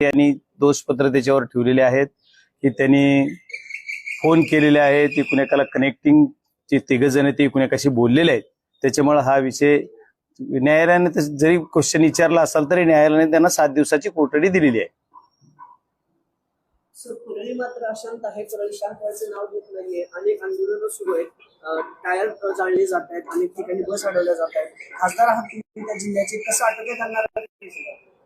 यांनी दोषपत्र त्याच्यावर ठेवलेले आहेत की त्यांनी फोन केलेले आहेत एकूण कुणाकाला कनेक्टिंग जे तिघ जण ते कुणाकाशी बोललेले आहेत. त्याच्यामुळे हा विषय न्यायालयाने जरी क्वेश्चन विचारला असाल तरी न्यायालयाने त्यांना सात दिवसाची कोठडी दिलेली आहे. सर मात्र अशांत आहे परळी शांत व्हायचं नाव घेत नाहीये. अनेक आंदोलनं सुरू आहेत. टायर जाळले जात आहेत. अनेक ठिकाणी बस अडवल्या जात आहेत. खासदार आहात जिल्ह्याचे कसं अटक करणार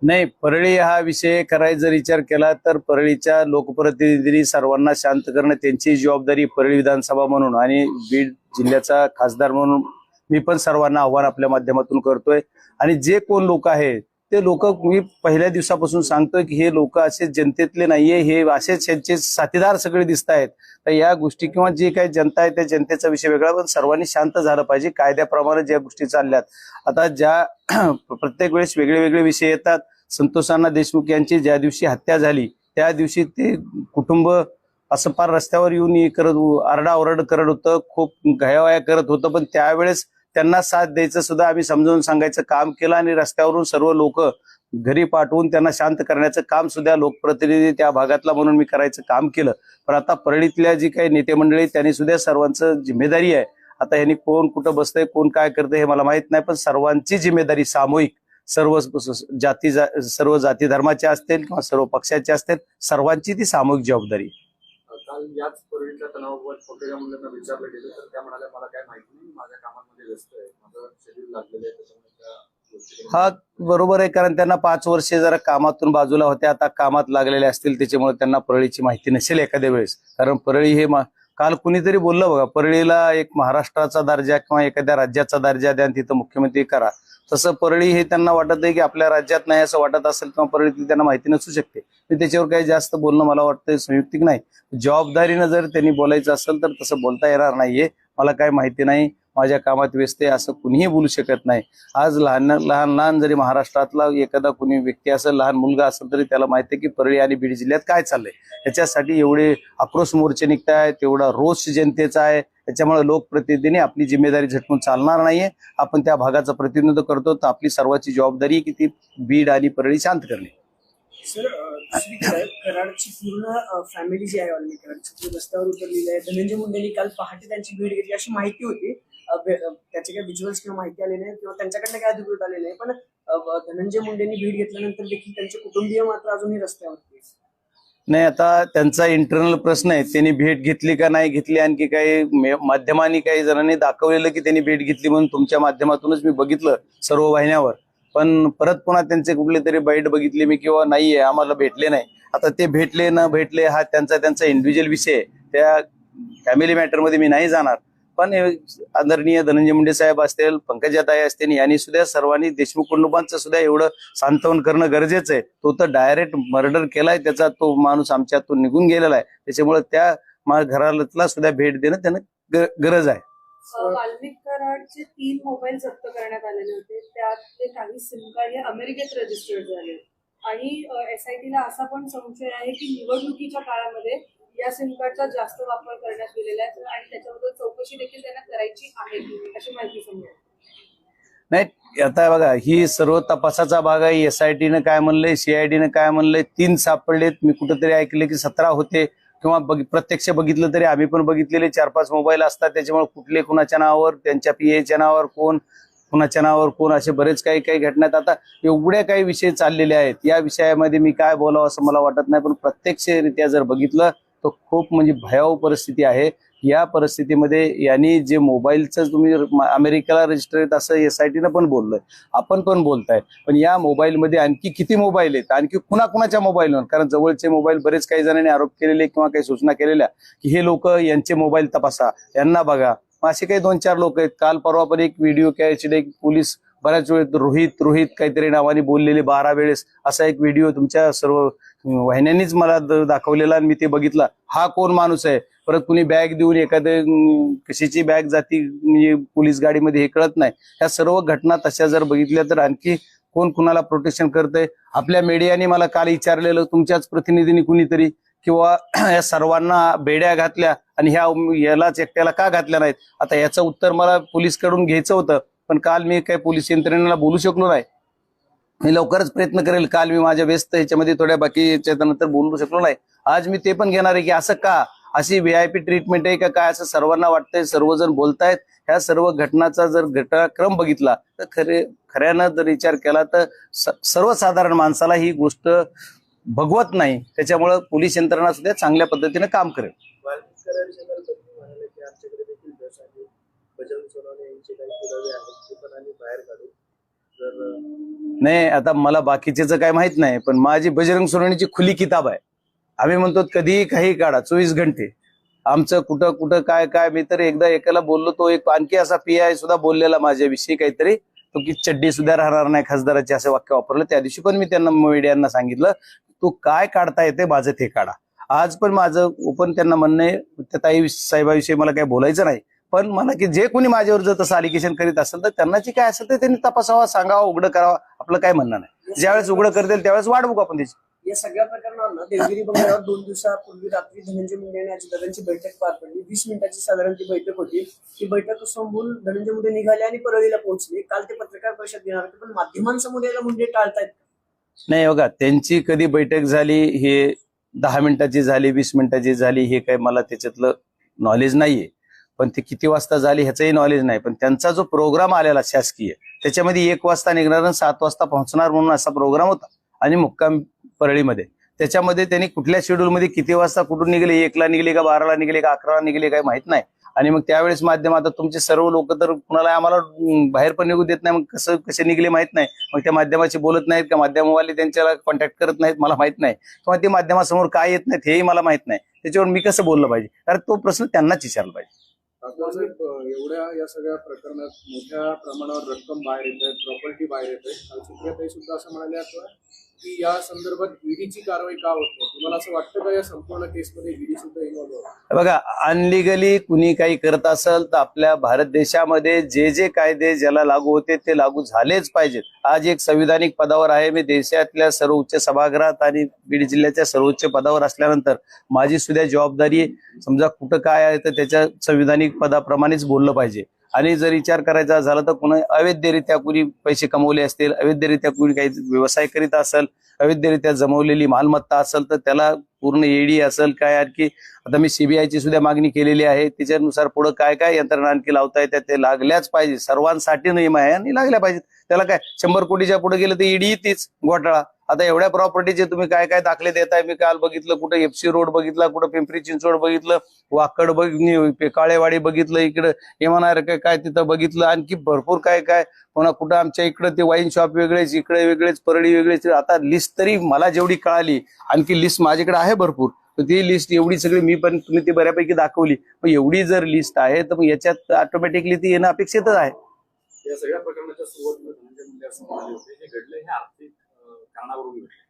नाही परळी हा विषय करायचा जर विचार केला तर परळीच्या लोकप्रतिनिधींनी सर्वांना शांत करणं त्यांची जबाबदारी परळी विधानसभा म्हणून आणि बीड जिल्ह्याचा खासदार म्हणून मी पण सर्वांना आव्हान आपल्या माध्यमातून करतोय. आणि जे कोण लोक आहेत ते लोक मी पहिल्या दिवसापासून सांगतोय की हे लोक असे जनतेतले नाहीये हे असेच त्यांचे साथीदार सगळे दिसत आहेत. तर या गोष्टी किंवा जे काही जनता आहे त्या जनतेचा विषय वेगळा पण सर्वांनी शांत झालं पाहिजे. कायद्याप्रमाणे ज्या गोष्टी चालल्यात. आता ज्या प्रत्येक वेळेस वेगळे वेगळे विषय येतात. संतोषांना देशमुख यांची ज्या दिवशी हत्या झाली त्या दिवशी ते कुटुंब असं पार रस्त्यावर येऊन करत आरडाओरड करत होतं खूप घयावया करत होतं. पण त्यावेळेस त्यांना साथ द्यायचं सुद्धा आम्ही समजावून सांगायचं काम केलं आणि रस्त्यावरून सर्व लोक घरी पाठवून त्यांना शांत करण्याचं काम सुद्धा लोकप्रतिनिधी त्या भागातला म्हणून मी करायचं काम केलं. पण आता परळीतल्या जी काही नेते मंडळी त्यांनी सुद्धा सर्वांचं जिम्मेदारी आहे. आता यांनी कोण कुठं बसतंय कोण काय करतंय हे मला माहीत नाही पण सर्वांची जिम्मेदारी सामूहिक. सर्व जाती जा- सर्व जाती धर्माच्या असतील किंवा सर्व पक्षाचे असतील सर्वांची ती सामूहिक जबाबदारी आहे. काल याच पूर्वीच्या तणावावर छोट्या मुलांना विचारलं गेलं तर त्या म्हणाल्या मला काय माहिती नाही माझ्या कामांमध्ये व्यस्त आहे माझं शेड्यूल लागलेलं आहे त्याच्यामुळे त्या गोष्टी हा बरोबर आहे कारण त्यांना पाच वर्षे जरा कामातून बाजूला होते आता कामात लागलेले असतील त्याच्यामुळे त्यांना परळीची माहिती नसेल एखाद्या वेळेस कारण परळी हे काल कुणीतरी बोललं बघा परळीला एक महाराष्ट्राचा दर्जा किंवा एखाद्या राज्याचा दर्जा द्या आणि तिथं मुख्यमंत्री करा तसं परळी हे त्यांना वाटत आहे की आपल्या राज्यात नाही असं वाटत असेल किंवा परळीतली त्यांना माहिती नसू शकते. मी त्याच्यावर काही जास्त बोलणं मला वाटतं संयुक्तिक नाही. जबाबदारीनं जर त्यांनी बोलायचं असेल तर तसं बोलता येणार नाहीये. मला काय माहिती नाही. माझ्या कामात व्यस्त आहे असं कुणीही बोलू शकत नाही. आज लहान लहान लहान जरी महाराष्ट्रातला एखादा कुणी व्यक्ती असेल लहान मुलगा असेल तरी त्याला माहिती आहे की परळी आणि बीड जिल्ह्यात काय चाललंय. याच्यासाठी एवढे आक्रोश मोर्चे निघतायत एवढा रोष जनतेचा आहे. त्याच्यामुळे लोकप्रतिनिधीने आपली जिम्मेदारी झटकून चालणार नाहीये. आपण त्या भागाचं प्रतिनिधित्व करतो तर आपली सर्वांची जबाबदारी की ती बीड आणि परळी शांत करणे. सर कराडची पूर्ण फॅमिली जी आहे वाल्मिकी कराडची ती रस्त्यावर उतरलेली आहे. धनंजय मुंडेंनी काल पहाटे त्यांची भेट घेतली. अशी माहिती होती. त्याचे काही व्हिज्युअल्स किंवा माहिती आले नाही किंवा त्यांच्याकडनं काय अधिकृत आले नाही. पण धनंजय मुंडेंनी भेट घेतल्यानंतर देखील त्यांचे कुटुंबीय मात्र अजूनही रस्त्यावरती नाही आता त्यांचा इंटरनल प्रश्न आहे त्यांनी भेट घेतली का नाही घेतली आणखी काही माध्यमांनी काही जणांनी दाखवलेलं की त्यांनी भेट घेतली म्हणून तुमच्या माध्यमातूनच मी बघितलं सर्व वाहिन्यावर. पण परत पुन्हा त्यांचे कुठले तरी बाईट बघितले मी किंवा नाहीये आम्हाला भेटले नाही. आता ते भेटले न भेटले हा त्यांचा त्यांचा इंडिव्हिज्युअल विषय आहे. त्या फॅमिली मॅटरमध्ये मी नाही जाणार. पण आदरणीय धनंजय मुंडे साहेब असतील पंकजाताई असतील यांनी सुद्धा सर्वांनी देशमुख कुटुंबांचं सुद्धा एवढं सांत्वन करणं गरजेचं आहे. तो तर डायरेक्ट मर्डर केलाय त्याचा तो माणूस आमच्यातून निघून गेलेला आहे. त्याच्यामुळे त्या मा- घराला सुद्धा भेट देणं त्यांना गरज आहे. वाल्मिक कराडचे तीन मोबाईल जप्त करण्यात आलेले होते. त्यातले काही सिम कार्ड हे अमेरिकेत रजिस्टर्ड झाले आणि एसआयटीला असा पण संशय आहे की निवडणुकीच्या काळामध्ये या सिम कार्डचा जास्त वापर करण्यात गेलेला आहे. आणि त्याच्याबद्दल चौकशी देखील त्यांना करायची आहे अशी माहिती समोर नाही आता बघा ही सर्व तपासाचा भाग आहे. एस आय टीनं काय म्हणलंय सीआयडीनं काय म्हणलंय तीन सापडलेत. मी कुठेतरी ऐकले की सतरा होते. किंवा प्रत्यक्ष बघितलं तरी आम्ही पण बघितलेले. चार पाच मोबाईल असतात. त्याच्यामुळे कुठले कुणाच्या नावावर त्यांच्या पीएच्या नावावर कोण कुणाच्या नावावर कोण असे बरेच काही काही घटनात आता एवढ्या काही विषय चाललेले आहेत. या विषयामध्ये मी काय बोलावं असं मला वाटत नाही. पण प्रत्यक्षरित्या जर बघितलं तर खूप म्हणजे भयावह परिस्थिती आहे. या परिस्थितीमध्ये यांनी जे मोबाईलचं तुम्ही अमेरिकेला रजिस्टर आहेत असं एस आय टीनं पण बोललोय. आपण पण बोलताय. पण या मोबाईलमध्ये आणखी किती मोबाईल आहेत? आणखी कुणाकुणाच्या मोबाईलवर कारण जवळचे मोबाईल बरेच काही जणांनी आरोप केलेले किंवा काही सूचना केलेल्या की हे लोक यांचे मोबाईल तपासा. यांना बघा. असे काही दोन चार लोक आहेत. काल परवा पण एक व्हिडिओ कॅचडे पोलीस बऱ्याच वेळेत रोहित रोहित काहीतरी नावाने बोललेले बारा वेळेस. असा एक व्हिडिओ तुमच्या सर्व वाहिन्यांनीच मला दाखवलेला आणि मी ते बघितला. हा कोण माणूस आहे? परत कुणी बॅग देऊन एखाद्या कशीची कशाची बॅग जाती म्हणजे पोलीस गाडीमध्ये हे कळत नाही. ह्या सर्व घटना तशा जर बघितल्या तर आणखी कोण कुणाला प्रोटेक्शन करतंय? आपल्या मीडियाने मला काल विचारलेलं तुमच्याच प्रतिनिधीने कुणीतरी? किंवा या सर्वांना बेड्या घातल्या आणि ह्या यालाच एकट्याला का घातल्या नाहीत? आता याचं उत्तर मला पोलीसकडून घ्यायचं होतं पण काल मी काही पोलीस यंत्रणेला बोलू शकलो नाही. मी लवकरच प्रयत्न करेल काल मी माझ्या व्यस्त ह्याच्यामध्ये थोड्या बाकी नंतर बोलू शकलो नाही. आज मी ते पण घेणार आहे की असं का? अशी व्हीआयपी ट्रीटमेंट आहे का काय? असं सर्वांना वाटतंय सर्वजण बोलतायत. ह्या सर्व घटनाचा जर घटनाक्रम बघितला तर खरे खऱ्यानं जर विचार केला तर सर्वसाधारण माणसाला ही गोष्ट भगवत नाही. त्याच्यामुळं पोलीस यंत्रणा सुद्धा चांगल्या पद्धतीने काम करेल. बजरंग सोनवणे यांचे काही पुरावे आहेत ते पण आम्ही बाहेर काढू. नाही आता मला बाकीचे काय माहीत नाही पण माझी बजरंग सोनवणीची खुली किताब आहे. आम्ही म्हणतो कधीही काही काढा चोवीस घंटे. आमचं कुठं कुठं काय काय मी तर एकदा एकाला बोललो तो एक आणखी असा पी आय सुद्धा बोललेला माझ्याविषयी काहीतरी. तो की चड्डी सुद्धा राहणार नाही खासदाराचे असे वाक्य वापरलं. त्या दिवशी पण मी त्यांना मीडियांना सांगितलं तू काय काढता येते माझं ते काढा. आज पण माझं ओपन त्यांना म्हणणं आहे त्या ताई साहेबाविषयी मला काही बोलायचं नाही. पण मला की जे कोणी माझ्यावर जर तसं अलिगेशन करीत असेल तर त्यांना जे काय असेल ते त्यांनी तपासावा सांगावा उघडं करावा आपलं काय म्हणणं नाही. ज्यावेळेस उघडं करतील त्यावेळेस वाट बघू आपण त्याची. या सगळ्या प्रकरणावर ना देवगिरी बंगल्यावर दोन दिवसापूर्वी रात्री धनंजय मुंडे आणि अजितदादांची बैठक पार पडली. वीस मिनिटाची साधारण ती बैठक होती. ती बैठक संपवून धनंजय मुंडे निघाले आणि परळीला पोहोचले. काल ते पत्रकार परिषद घेणार होते पण माध्यमांसमोर यायला मुंडे टाळतायत नाही बघा त्यांची कधी बैठक झाली हे दहा मिनिटाची झाली वीस मिनिटाची झाली हे काही मला त्याच्यातलं नॉलेज नाहीये. पण ते किती वाजता झाली ह्याचंही नॉलेज नाही. पण त्यांचा जो प्रोग्राम आलेला शासकीय त्याच्यामध्ये एक वाजता निघणार आणि सात वाजता पोहोचणार म्हणून असा प्रोग्राम होता. आणि मुक्काम परळीमध्ये. त्याच्यामध्ये त्यांनी कुठल्या शेड्यूलमध्ये किती वाजता कुठून निघले एकला निघले का बाराला निघले का अकराला निघले काही माहीत नाही. आणि मग त्यावेळेस माध्यम आता तुमचे सर्व लोक तर कुणाला आम्हाला बाहेर पण निघू देत नाही. मग कसं कसे निघले माहीत नाही. मग त्या माध्यमाशी बोलत नाहीत का? माध्यमवाले त्यांच्याला कॉन्टॅक्ट करत नाहीत मला माहीत नाही. किंवा ते माध्यमासमोर काय येत नाहीत हेही मला माहीत नाही. त्याच्यावर मी कसं बोललं पाहिजे? कारण तो प्रश्न त्यांनाच विचारला पाहिजे. एवढ्या या सगळ्या प्रकरणात मोठ्या प्रमाणावर रक्कम बाहेर येत आहे प्रॉपर्टी बाहेर येत आहे. काल सुप्रियाताई सुद्धा असं म्हणाल्या होत्या की या संदर्भात ईडीची कारवाई का होत नाही? तुम्हाला असं वाटतं का या संपूर्ण केसमध्ये ईडी सुद्धा इन्व्हॉल्व्ह बघा अनलिगली कुणी काही करत असेल तर आपल्या भारत देशामध्ये जे जे कायदे ज्याला लागू होते ते लागू झालेच पाहिजेत. आज एक संविधानिक पदावर आहे. मी देशातल्या सर्व उच्च सभागृहात आणि बीड जिल्ह्याच्या सर्वोच्च पदावर असल्यानंतर माझी सुद्धा जबाबदारी समजा कुठं काय आहे तर त्याच्या संविधानिक पदाप्रमाणेच बोललं पाहिजे. आणि जर विचार करायचा झाला तर कुणी अवैधरित्या कुणी पैसे कमवले असतील अवैधरित्या कुणी काही व्यवसाय करीत असेल अवैधरित्या जमवलेली मालमत्ता असेल तर त्याला पूर्ण ईडी असेल काय आणखी? आता मी सीबीआयची सुद्धा मागणी केलेली आहे. त्याच्यानुसार पुढे काय काय यंत्रणा आणखी लावता येतात ते लागल्याच पाहिजे सर्वांसाठी नियम आहे आणि लागल्या पाहिजेत. त्याला काय? शंभर कोटीच्या पुढे गेलं तर ईडी तीच घोटाळा. आता एवढ्या प्रॉपर्टीचे तुम्ही काय काय दाखले देताय? मी काल बघितलं कुठं एफसी रोड बघितला कुठं पिंपरी चिंचवड बघितलं वाकड बघ काळेवाडी बघितलं इकडं एमआनआर काय काय तिथं बघितलं आणखी भरपूर काय काय. पुन्हा कुठं आमच्या इकडं ते वाईन शॉप वेगळेच इकडे वेगळेच परळी वेगळेच. आता लिस्ट तरी मला जेवढी कळाली आणखी लिस्ट माझ्याकडे आहे भरपूर. तर ती लिस्ट एवढी सगळी मी पण तुम्ही ती बऱ्यापैकी दाखवली. पण एवढी जर लिस्ट आहे तर मग याच्यात ऑटोमॅटिकली ती येणं अपेक्षितच आहे. या सगळ्या प्रकरणाच्या सुरुवातीला कारणावरून घडले.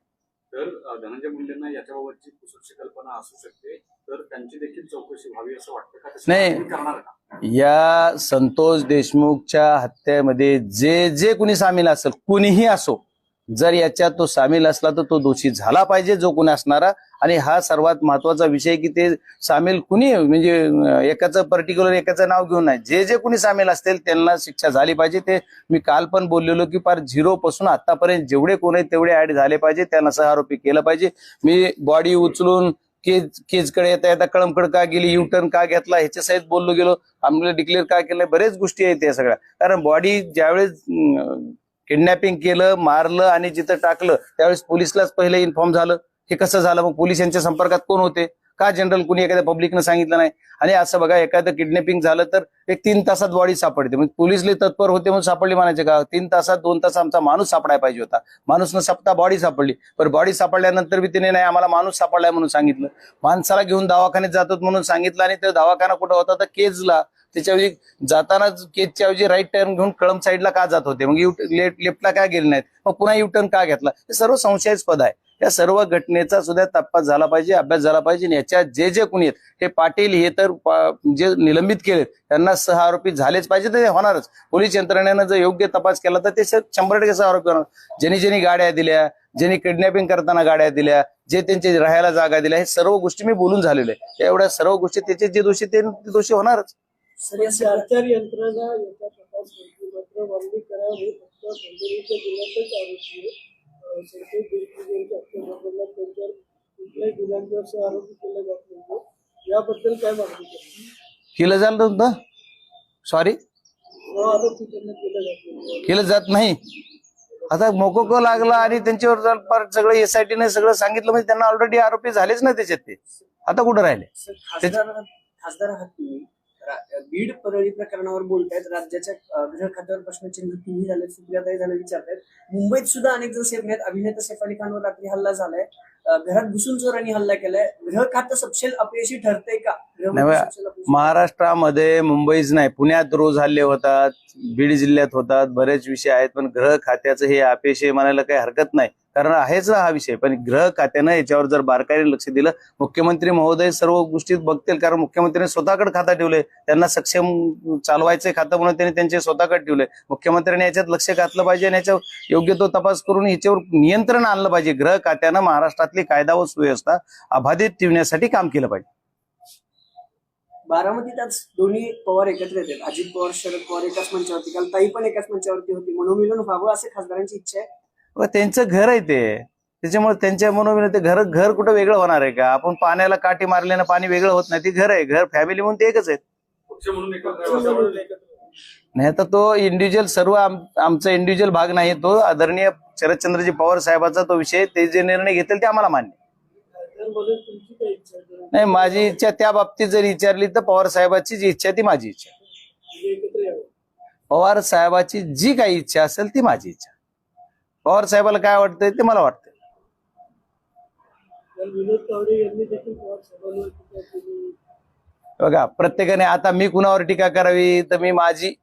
तर धनंजय मुंडेंना याच्याबाबतची कुसरशी कल्पना असू शकते तर त्यांची देखील चौकशी व्हावी असं वाटतं नाही. करणार का? या संतोष देशमुखच्या हत्येमध्ये जे जे कुणी सामील असेल कुणीही असो जर याच्यात तो सामील असला तर तो दोषी झाला पाहिजे जो कोणी असणारा. आणि हा सर्वात महत्त्वाचा विषय की ते सामील कुणी म्हणजे एकाचं पर्टिक्युलर एकाचं नाव घेऊन नाही. जे जे कुणी सामील असतील त्यांना शिक्षा झाली पाहिजे. ते मी काल पण बोललेलो की फार झिरो पासून आतापर्यंत जेवढे कोण आहेत तेवढे ऍड झाले पाहिजे. त्यांना सह आरोपी केलं पाहिजे. मी बॉडी उचलून केज केजकडे येता येता कळमकड का गेली युटर्न का घेतला ह्याच्या सहित बोललो गेलो. आम्हाला डिक्लेअर का केलं? बरेच गोष्टी आहेत या सगळ्या. कारण बॉडी ज्यावेळेस किडनॅपिंग केलं मारलं आणि जिथं टाकलं त्यावेळेस पोलिसलाच पहिले इन्फॉर्म झालं. हे कसं झालं? मग पोलीस यांच्या संपर्कात कोण होते? का जनरल कुणी एखाद्या पब्लिकनं सांगितलं नाही? आणि असं बघा एखादं किडनॅपिंग झालं तर एक तीन तासात बॉडी सापडते. म्हणजे मग पोलिसले तत्पर होते म्हणून सापडली म्हणायचे का? तीन तासात दोन तास आमचा माणूस सापडायला पाहिजे होता. माणूस न सापता बॉडी सापडली. पण बॉडी सापडल्यानंतर बी तिने नाही आम्हाला माणूस सापडलाय म्हणून सांगितलं. माणसाला घेऊन दवाखान्यात जातात म्हणून सांगितलं आणि तो दवाखाना कुठं होता? तर केजला. त्याच्याऐवजी जाताना केजच्या ऐवजी राईट टर्न घेऊन कळम साईडला का जात होते? मग यू लेफ्टला का गेले नाहीत? मग पुन्हा युटर्न का घेतला? हे सर्व संशयास्पद आहे. या सर्व घटनेचा सुद्धा तपास झाला पाहिजे अभ्यास झाला पाहिजे आणि याच्यात जे जे कुणी आहेत हे पाटील हे तर जे निलंबित केलेत त्यांना सह आरोपी झालेच पाहिजे तर ते होणारच. पोलीस यंत्रणेनं जर योग्य तपास केला तर ते शंभर टक्के सह आरोपी होणार. ज्यांनी ज्यांनी गाड्या दिल्या ज्यांनी किडनॅपिंग करताना गाड्या दिल्या जे त्यांचे राहायला जागा दिल्या हे सर्व गोष्टी मी बोलून झालेलो आहे. एवढ्या सर्व गोष्टी त्याचे जे दोषी ते दोषी होणारच. सरकारी यंत्रणा याचा तपास मात्र हे फक्त जिल्ह्यातच आरोपी आहे. अं, संतोष देशमुख यांच्या हत्येप्रकरणात त्यांच्यावर कुठल्याही गुन्ह्यांचे असे आरोप केले जात नव्हते. याबद्दल काय मागणी केलं झालं नव्हतं सॉरी आरोप त्यांना केला जात नव्हता. केलं जात नाही. आता मोकोको लागला आणि त्यांच्यावर जर फार सगळं एसआयटी ने सगळं सांगितलं म्हणजे त्यांना ऑलरेडी आरोपी झालेच ना त्याच्यात ते. आता कुठं राहिले? खासदार खासदार आहात तुम्ही. बीड परळी प्रकरणावर बोलतायत. राज्याच्या गृह खात्यावर प्रश्नचिन्ह तुम्ही झाले सुप्रियाताई झाले विचारतायत. मुंबईत सुद्धा अनेक जण सेफ आहेत अभिनेता सैफ अली खानवर रात्री हल्ला झालाय. घरात घुसून चोरांनी हल्ला केलाय. गृह खातं सपशेल अपयशी ठरतंय का? अपयशी महाराष्ट्रामध्ये मुंबईच नाही. पुण्यात रोज हल्ले होतात बीड जिल्ह्यात होतात बरेच विषय आहेत पण ग्रह खात्याचं हे अपेक्षे म्हणायला काही हरकत नाही. कारण आहेच हा विषय. पण ग्रह खात्यानं याच्यावर जर बारकाईने लक्ष दिलं मुख्यमंत्री महोदय सर्व गोष्टीत बघतील कारण मुख्यमंत्र्यांनी स्वतःकडे खाता ठेवलंय त्यांना सक्षम चालवायचं खातं म्हणून त्यांनी त्यांचे स्वतःकडे ठेवलंय मुख्यमंत्र्यांनी याच्यात लक्ष घातलं पाहिजे आणि याच्यावर योग्य तो तपास करून याच्यावर नियंत्रण आणलं पाहिजे. ग्रह खात्यानं महाराष्ट्रातली कायदा व सुव्यवस्था अबाधित ठेवण्यासाठी काम केलं पाहिजे. बारामतीत आज दोन्ही पवार एकत्र येतात. अजित पवार शरद पवार एकाच मंचावरती. काल ताई पण एकाच मंचावरती होती. मनोमिलन व्हावं असे खासदारांची इच्छा आहे. त्यांचं घर आहे ते. त्याच्यामुळे त्यांच्या मनोविन ते घर घर कुठं वेगळं होणार आहे का? आपण पाण्याला काठी मारल्यानं पाणी वेगळं होत नाही. ते घर आहे. घर फॅमिली म्हणून ते एकच आहे पक्ष म्हणून एकत्र यावं असं वाटतं. नाही तर तो इंडिव्हिज्युअल सर्व आम- आमचा इंडिव्हिज्युअल भाग नाही. तो आदरणीय शरदचंद्रजी पवार साहेबांचा तो विषय ते जे निर्णय घेतील ते आम्हाला मान्य नाही माझी इच्छा त्या बाबतीत जर विचारली तर पवार साहेबाची जी इच्छा आहे ती माझी इच्छा पवार साहेबाची जी काही इच्छा असेल ती माझी इच्छा पवार साहेबाला काय वाटतंय ते मला वाटतंय. बघा प्रत्येकाने आता मी कुणावर टीका करावी तर मी माझी.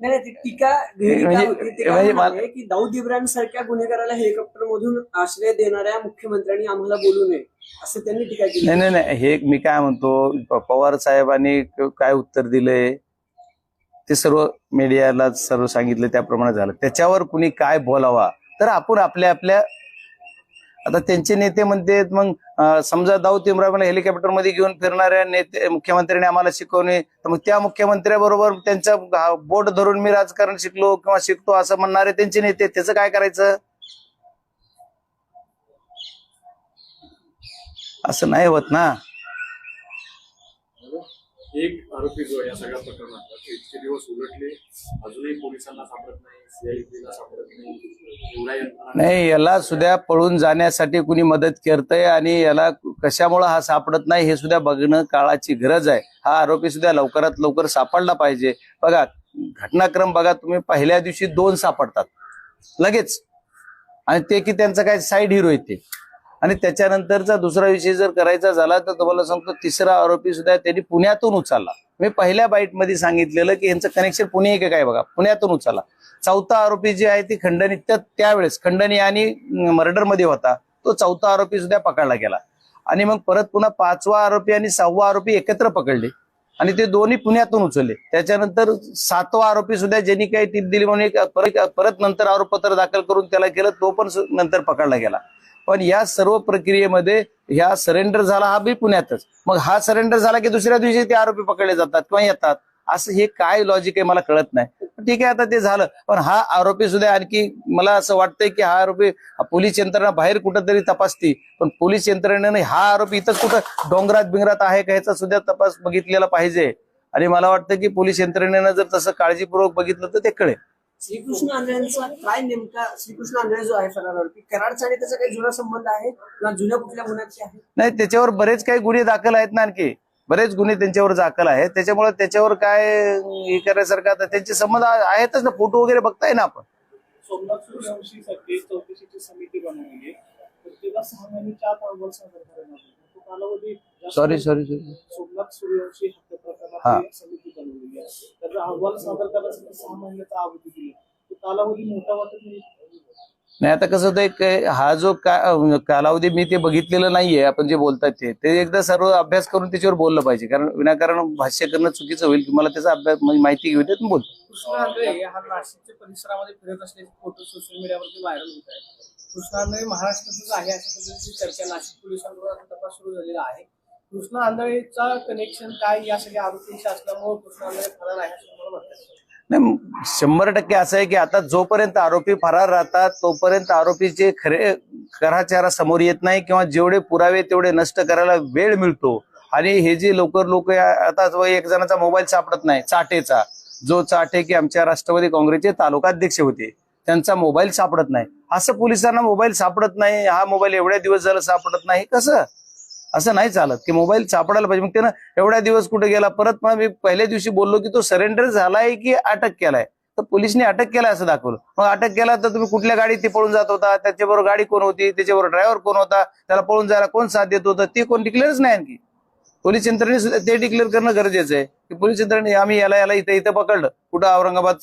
नाही ती टीका म्हणजे- का म्हणजे दाऊद इब्राहिम सारख्या गुन्हेगाराला हेलिकॉप्टर मधून आश्रय देणाऱ्या मुख्यमंत्र्यांनी आम्हाला बोलू नये असं त्यांनी टीका केली. नाही नाही नाही हे मी काय म्हणतो पवार साहेबांनी क- काय उत्तर दिलंय ते सर्व मीडियाला सर्व सांगितलं त्याप्रमाणे झालं. त्याच्यावर कुणी काय बोलावा तर आपण आपल्या आपल्या आता त्यांचे नेते म्हणते मग समजा दाऊद इम्रानला हेलिकॉप्टरमध्ये घेऊन फिरणाऱ्या नेते मुख्यमंत्र्यांनी आम्हाला शिकवणे तर मग त्या मुख्यमंत्र्याबरोबर त्यांचा बोट धरून मी राजकारण शिकलो किंवा शिकतो असं म्हणणारे त्यांचे नेते त्याचं काय करायचं? असं नाही होत ना. आरोपी जो या सगळ्या प्रकरणात इतके दिवस उलटले. अजूनही पोलिसांना सापडत नाही सीआयडीला सापडत नाही. एवढ्या यंत्रणा नाही याला सुद्धा पळून जाण्यासाठी कुणी मदत करतंय आणि याला कशामुळे हा सापडत नाही हे सुद्धा बघणं काळाची गरज आहे. हा आरोपी सुद्धा लवकरात लवकर सापडला पाहिजे. बघा घटनाक्रम बघा तुम्ही पहिल्या दिवशी दोन सापडतात. लगेच. आणि ते की त्यांचा काय साईड हिरो येते आणि त्याच्यानंतरचा दुसरा विषय जर करायचा झाला तर तुम्हाला सांगतो तिसरा आरोपी सुद्धा त्यांनी पुण्यातून उचलला. मी पहिल्या बाईटमध्ये सांगितलेलं की यांचं कनेक्शन पुणे एक काय बघा? पुण्यातून उचला. चौथा आरोपी जे आहे ती खंडणी त्यावेळेस खंडणी आणि मर्डरमध्ये होता. तो चौथा आरोपी सुद्धा पकडला गेला. आणि मग परत पुन्हा पाचवा आरोपी आणि सहावा आरोपी एकत्र पकडले. आणि ते दोन्ही पुण्यातून उचलले. त्याच्यानंतर सातवा आरोपी सुद्धा ज्यांनी काही टीप दिली म्हणून परत परत नंतर आरोपपत्र दाखल करून त्याला केलं तो पण नंतर पकडला गेला. पण या सर्व प्रक्रियेमध्ये ह्या सरेंडर झाला हा बी पुण्यातच. मग हा सरेंडर झाला की दुसऱ्या दिवशी ते आरोपी पकडले जातात किंवा येतात? असं हे काय लॉजिक आहे मला कळत नाही. ठीक आहे आता ते झालं. पण हा आरोपी सुद्धा आणखी मला असं वाटतंय की हा आरोपी पोलीस यंत्रणा बाहेर कुठंतरी तपासती. पण पोलीस यंत्रणेने हा आरोपी इथंच कुठं डोंगरात बिंगरात आहे का ह्याचा सुद्धा तपास बघितलेला पाहिजे. आणि मला वाटतं की पोलीस यंत्रणेनं जर तसं काळजीपूर्वक बघितलं तर ते कळेल. श्रीकृष्ण आंधळ्यांचा काय नेमका श्रीकृष्ण आंधळे जो आहे आरोपी कराडचा आणि त्याचा काही जुना संबंध आहे? किंवा जुन्या कुठल्या गुन्ह्याचे आहे? नाही त्याच्यावर बरेच काही गुन्हे दाखल आहेत ना आणखी. बरेच गुन्हे त्यांच्यावर दाखल आहेत. त्याच्यामुळे त्याच्यावर काय हे करायसारखं आता त्यांचे संबंध आहेतच ना. फोटो वगैरे बघताय ना आपण. सोमनाथ सूर्यवंशीसाठी चौकशीची समिती बनवली आहे. तर तिला सहा महिन्याच्या आत अहवाल सादर करण्यात आला. तो कालावधी जास्त sorry. Sorry sorry Somnath Suryavanshi हत्या हा. प्रकरणात एक समिती बनवलेली आहे त्याचा अहवाल सादर करण्यासाठी सहा महिन्याचा अवधी दिली. तो कालावधी मोठा वाटत नाही. नाही आता कसं होतं एक हा जो का कालावधी मी ते बघितलेलं नाहीये आपण जे बोलतात ते. ते एकदा सर्व अभ्यास करून त्याच्यावर बोललं पाहिजे. कारण विनाकारण भाष्य करणं चुकीचं होईल. की मला त्याचा अभ्यास म्हणजे माहिती घेऊ देत बोल. कृष्णा आंधळे हा नाशिकच्या परिसरामध्ये फिरत असल्याचे फोटो सोशल मीडियावरती व्हायरल होत आहेत. कृष्णा आंधळे महाराष्ट्रातच आहे अशा पद्धतीची चर्चा नाशिक पोलिसांकडून आता तपास सुरू झालेला आहे. कृष्णा आंधळेचा कनेक्शन काय या सगळ्या आरोपींशी असल्यामुळे कृष्णा आंधळे फरार आहे असं मला वाटतं नाही शंभर टक्के असं आहे की आता जोपर्यंत आरोपी फरार राहतात तोपर्यंत आरोपीचे खरे खराचारा समोर येत नाही किंवा जेवढे पुरावे तेवढे नष्ट करायला वेळ मिळतो. आणि हे जे लवकर लोक आता एक जणाचा मोबाईल सापडत नाही चाटेचा. जो चाटे की आमच्या राष्ट्रवादी काँग्रेसचे तालुकाध्यक्ष होते त्यांचा मोबाईल सापडत नाही. असं पोलिसांना मोबाईल सापडत नाही हा मोबाईल एवढ्या दिवस झाला सापडत नाही कसं? असं नाही चालत की मोबाईल सापडायला पाहिजे. मग त्यानं एवढ्या दिवस कुठे गेला? परत मला मी पहिल्या दिवशी बोललो की तो सरेंडर झालाय की अटक केलाय? तर पोलिसने अटक केलाय असं दाखवलं. मग अटक केला तर तुम्ही कुठल्या गाडीत ते पळून जात होता? त्याच्याबरोबर गाडी कोण होती? त्याच्याबरोबर ड्रायव्हर कोण होता? त्याला पळून जायला कोण साथ देत होतं? ते कोण डिक्लेअरच नाही आणखी. पोलीस यंत्रणेने ते डिक्लेअर करणं गरजेचं आहे. की पोलीस यंत्रणे आम्ही याला याला इथं इथं पकडलं. कुठं औरंगाबाद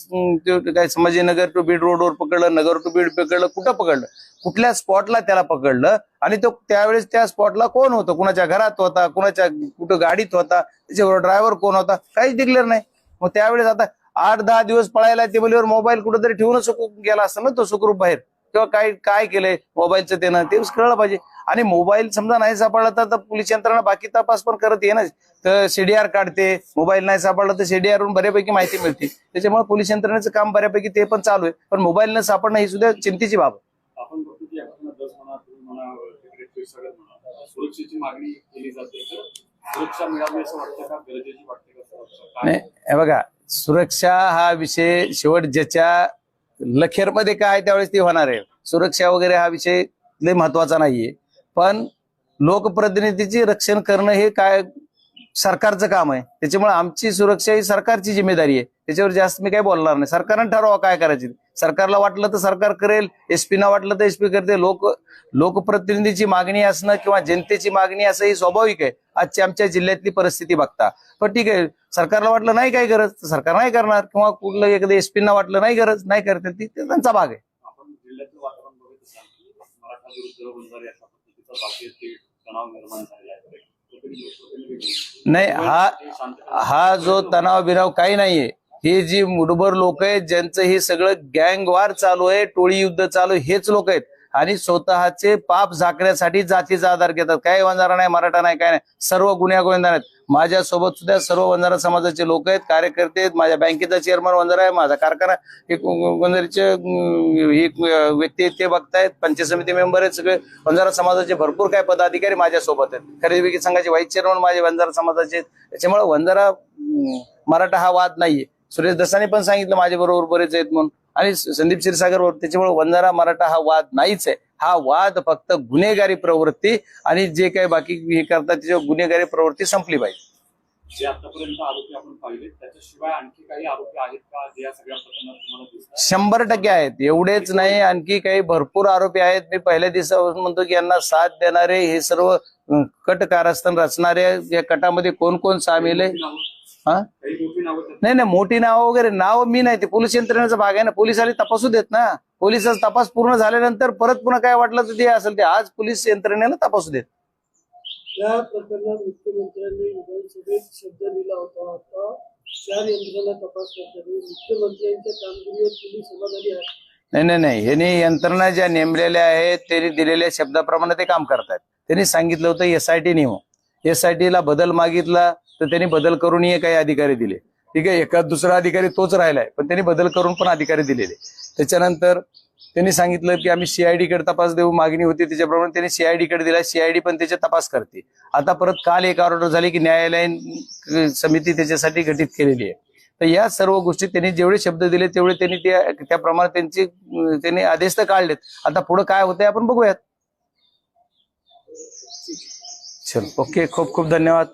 काय संभाजीनगर टू बीड रोडवर पकडलं नगर टू बीड पकडलं कुठं पकडलं? कुठल्या स्पॉटला त्याला पकडलं? आणि तो त्यावेळेस त्या स्पॉटला कोण होतं? कुणाच्या घरात होता? कुणाच्या कुठं गाडीत होता? त्याच्याबरोबर ड्रायव्हर कोण होता? काहीच डिक्लेअर नाही. मग त्यावेळेस आता आठ दहा दिवस पळायला टेबलवर मोबाईल कुठेतरी ठेवूनच गेला असं ना तो सुखरूप बाहेर. किंवा काय काय केलंय मोबाईलचं त्यानं ते कळलं पाहिजे. आणि मोबाईल समजा नाही सापडला तर तर पोलीस यंत्रणा बाकी तपास पण करत ये ना. तर सीडीआर काढते मोबाईल नाही सापडला तर सीडीआर वरून बऱ्यापैकी माहिती मिळते. त्याच्यामुळे पोलीस यंत्रणेचं काम बऱ्यापैकी ते पण चालू आहे. पण मोबाईल न सापडणं ही सुद्धा चिंतेची बाब आहे. आपण बघतो की आपण दस म्हणा तुम्ही म्हणा सेक्रेटरी क्षीरसागर म्हणा सुरक्षेची मागणी केली जाते. तर सुरक्षा मिळावी असं वाटतं का? गरजेची वाटते का नाही हे बघा सुरक्षा हा विषय शेवट ज्याच्या लखेरमध्ये काय त्यावेळेस ती होणार आहे. सुरक्षा वगैरे हा विषय लय महत्त्वाचा नाहीये. पण लोकप्रतिनिधीचे रक्षण करणं हे काय सरकारचं काम आहे. त्याच्यामुळे आमची सुरक्षा ही सरकारची जिम्मेदारी आहे. त्याच्यावर जास्त मी काय बोलणार नाही. सरकारनं ठरवा काय करायचे. सरकारला वाटलं तर सरकार करेल. एसपी ना वाटलं तर एसपी करते. लोक लोकप्रतिनिधीची मागणी असणं किंवा जनतेची मागणी असं ही स्वाभाविक आहे. आजची आमच्या जिल्ह्यातली परिस्थिती बघता. पण ठीक आहे. सरकारला वाटलं नाही काय गरज तर सरकार नाही करणार. किंवा कुठलं एखादं एसपी ना वाटलं नाही गरज नाही करते ती त्यांचा भाग आहे. तणाव निर्माण झालेला आहे. नाही हा हा जो तणाव बिनाव काही नाहीये. हे जी मुठभर लोक आहेत ज्यांचं हे सगळं गँगवार चालू आहे टोळी युद्ध चालू आहे, हेच लोक आहेत. आणि स्वतःचे पाप झाकण्यासाठी जातीचा आधार घेतात. काय वंजारा नाही मराठा नाही काय नाही. सर्व गुन्ह्या गोविंदा आहेत. माझ्यासोबत सुद्धा सर्व वंजारा समाजाचे लोक आहेत कार्यकर्ते आहेत. माझ्या बँकेचा चेअरमन वंजारा आहे माझा कारखाना एक वंजारीचे एक व्यक्ती आहेत ते बघतायत. पंचायत समिती मेंबर आहेत सगळे. वंजारा समाजाचे भरपूर काय पदाधिकारी माझ्यासोबत आहेत. खरेदी विक्री संघाचे व्हाईस चेअरमन माझे वंजारा समाजाचे आहेत. त्याच्यामुळे वंजारा मराठा हा वाद नाहीये. सुरेश दसाने पण सांगितलं माझ्या बरोबर बरेच आहेत म्हणून. आणि संदीप क्षीरसागर त्याच्यामुळे वंजारा मराठा हा वाद नाहीच आहे. हा वाद फक्त गुन्हेगारी प्रवृत्ती आणि जे काही बाकी हे करतात त्याच्यावर गुन्हेगारी प्रवृत्ती संपली पाहिजे. जे आतापर्यंत आरोपी आपण पाहिले त्याच्याशिवाय आणखी काही आरोपी आहेत का? जे या सगळ्या प्रकरणात तुम्हाला दिसतात? शंभर टक्के आहेत. एवढेच नाही आणखी काही भरपूर आरोपी आहेत. मी पहिल्या दिवसापासून म्हणतो की यांना साथ देणारे हे सर्व कट कारस्थान रचणारे या कटामध्ये कोण कोण सामील आहे? नाही नाही मोठी नाव वगैरे नाव मी नाही ते पोलीस यंत्रणेचा भाग आहे ना पोलिसाला तपासू देत ना. पोलिसाचा तपास पूर्ण झाल्यानंतर परत पुन्हा काय वाटलं तर ते असेल ते आज पोलीस यंत्रणेला तपासू देत. या प्रकरणात मुख्यमंत्र्यांनी विधानसभेत शब्द दिला होता आता चार यंत्रणा तपास करतात मुख्यमंत्र्यांच्या कामगिरीवर तुम्ही समाधानी आहे नाही नाही नाही यांनी यंत्रणा ज्या नेमलेल्या आहेत त्यांनी दिलेल्या शब्दाप्रमाणे ते काम करतायत. त्यांनी सांगितलं होतं एसआयटी नेमू एसआयटी ला बदल मागितला तर त्यांनी बदल करूनही काही अधिकारी दिले. ठीक आहे एका दुसरा अधिकारी तोच राहिलाय पण त्यांनी बदल करून पण अधिकारी दिलेले. त्याच्यानंतर त्यांनी सांगितलं की आम्ही सीआयडी कडे तपास देऊ मागणी होती त्याच्याप्रमाणे त्यांनी सीआयडी कडे दिला सीआयडी पण त्याचे तपास करते. आता परत काल एक ऑर्डर झाली की न्यायालयीन समिती त्याच्यासाठी गठीत केलेली आहे. तर या सर्व गोष्टी त्यांनी जेवढे शब्द दिले तेवढे त्यांनी त्याप्रमाणे त्यांची त्यांनी आदेश तर काढलेत. आता पुढे काय होतंय आपण बघूयात. चल ओके खूप खूप धन्यवाद.